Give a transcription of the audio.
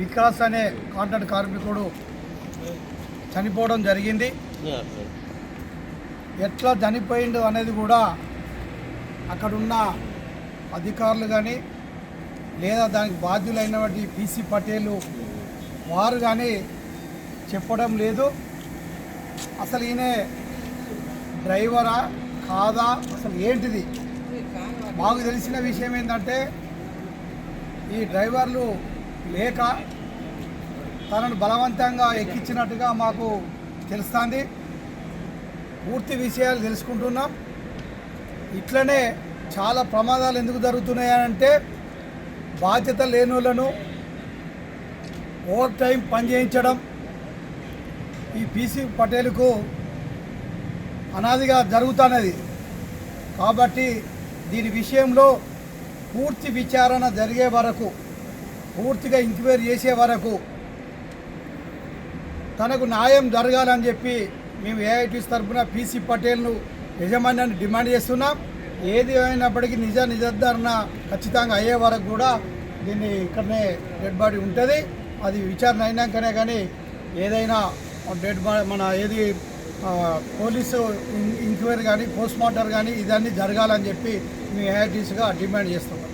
వికాస్ అనే కాంట్రాక్ట్ కార్మికుడు చనిపోవడం జరిగింది. ఎట్లా చనిపోయిండు అనేది కూడా అక్కడున్న అధికారులు కానీ లేదా దానికి బాధ్యులైనటువంటి పీసీ పటేలు వారు కానీ చెప్పడం లేదు. అసలు ఈయన డ్రైవరా కాదా అసలు ఏంటిది? మాకు తెలిసిన విషయం ఏంటంటే ఈ డ్రైవర్లు లేక తనను బలవంతంగా ఎక్కించినట్టుగా మాకు తెలుస్తుంది. పూర్తి విషయాలు తెలుసుకుంటున్నాం. ఇట్లనే చాలా ప్రమాదాలు ఎందుకు జరుగుతున్నాయంటే బాధ్యత లేని వాళ్ళను ఓవర్ టైం పనిచేయించడం ఈ పీసీ పటేల్కు అనాదిగా జరుగుతున్నది. కాబట్టి దీని విషయంలో పూర్తి విచారణ జరిగే వరకు పూర్తిగా ఇంక్వైరీ చేసే వరకు తనకు న్యాయం జరగాలని చెప్పి మేము ఏఐటీస్ తరఫున పీసీ పటేల్ను యజమాన్యాన్ని డిమాండ్ చేస్తున్నాం. ఏది అయినప్పటికీ నిజ నిజార్థరణ ఖచ్చితంగా అయ్యే వరకు కూడా దీన్ని ఇక్కడనే డెడ్ బాడీ ఉంటుంది. అది విచారణ అయినాకనే కానీ ఏదైనా డెడ్ బాడీ మన ఏది పోలీసు ఇన్- ఎంక్వైరీ కానీ పోస్ట్ మార్టం కానీ ఇదన్నీ జరగాలని చెప్పి మేము ఏఐటీస్గా డిమాండ్ చేస్తున్నాం.